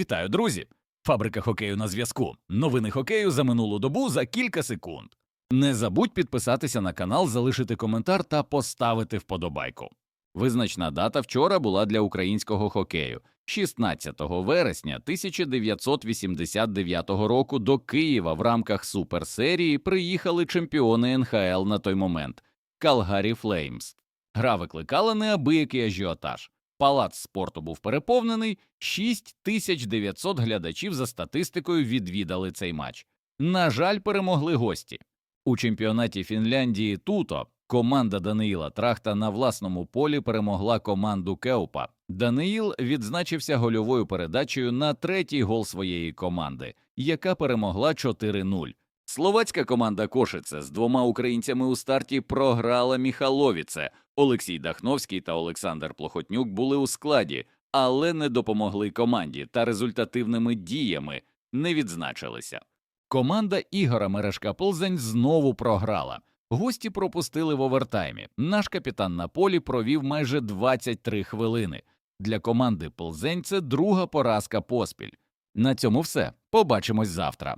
Вітаю, друзі! Фабрика хокею на зв'язку. Новини хокею за минулу добу за кілька секунд. Не забудь підписатися на канал, залишити коментар та поставити вподобайку. Визначна дата вчора була для українського хокею. 16 вересня 1989 року до Києва в рамках суперсерії приїхали чемпіони НХЛ на той момент Калгарі Флеймс. Гра викликала неабиякий ажіотаж. Палац спорту був переповнений, 6900 глядачів за статистикою відвідали цей матч. На жаль, перемогли гості. У чемпіонаті Фінляндії Туто команда Даниїла Трахта на власному полі перемогла команду Кеупа. Даниїл відзначився гольовою передачею на третій гол своєї команди, яка перемогла 4-0. Словацька команда Кошице з двома українцями у старті програла Міхаловіце. Олексій Дахновський та Олександр Плохотнюк були у складі, але не допомогли команді та результативними діями не відзначилися. Команда Ігора Мережка Плзень знову програла. Гості пропустили в овертаймі. Наш капітан на полі провів майже 23 хвилини. Для команди Плзень це друга поразка поспіль. На цьому все. Побачимось завтра.